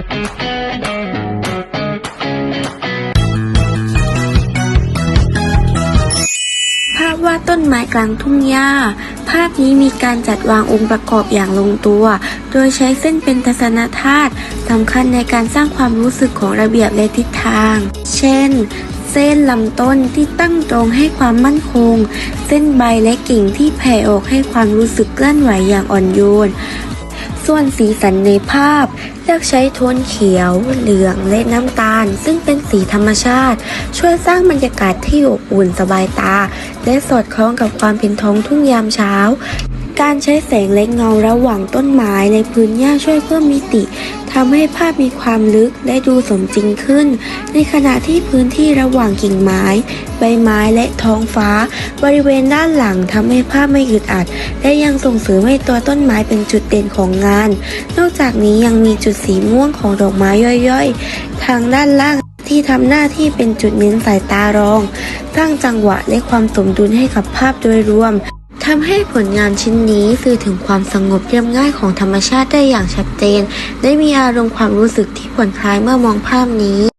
ภาพวาดต้นไม้กลางทุ่งหญ้า ภาพนี้มีการจัดวางองค์ประกอบอย่างลงตัว โดยใช้เส้นเป็นทัศนธาตุสำคัญในการสร้างความรู้สึกของระเบียบและทิศทาง เช่น เส้นลำต้นที่ตั้งตรงให้ความมั่นคง เส้นใบและกิ่งที่แผ่ออกให้ความรู้สึกเคลื่อนไหวอย่างอ่อนโยน ส่วนสีสันในภาพเลือกใช้โทนเขียว เหลืองและน้ำตาล ซึ่งเป็นสีธรรมชาติ ช่วยสร้างบรรยากาศที่อบอุ่นสบายตา และสอดคล้องกับความเป็นท้องทุ่งยามเช้า การใช้แสงและเงาระหว่างต้นไม้ในพื้นหญ้าช่วยเพิ่มมิติ ทำให้ภาพมีความลึกและดูสมจริงขึ้น ในขณะที่พื้นที่ระหว่างกิ่งไม้ ใบไม้และท้องฟ้า บริเวณด้านหลังทำให้ภาพไม่อึดอัด และยังส่งเสริมให้ตัวต้นไม้เป็นจุดเด่นของงาน นอกจากนี้ยังมีจุดสีม่วงของดอกไม้ย่อยๆ ทางด้านล่างที่ทำหน้าที่เป็นจุดเน้นสายตารอง สร้างจังหวะและความสมดุลให้กับภาพโดยรวม ทำให้ผลงานชิ้นนี้สื่อถึงความสงบเรียบง่ายของธรรมชาติได้อย่างชัดเจน ได้มีอารมณ์ความรู้สึกที่ผ่อนคลายเมื่อมองภาพนี้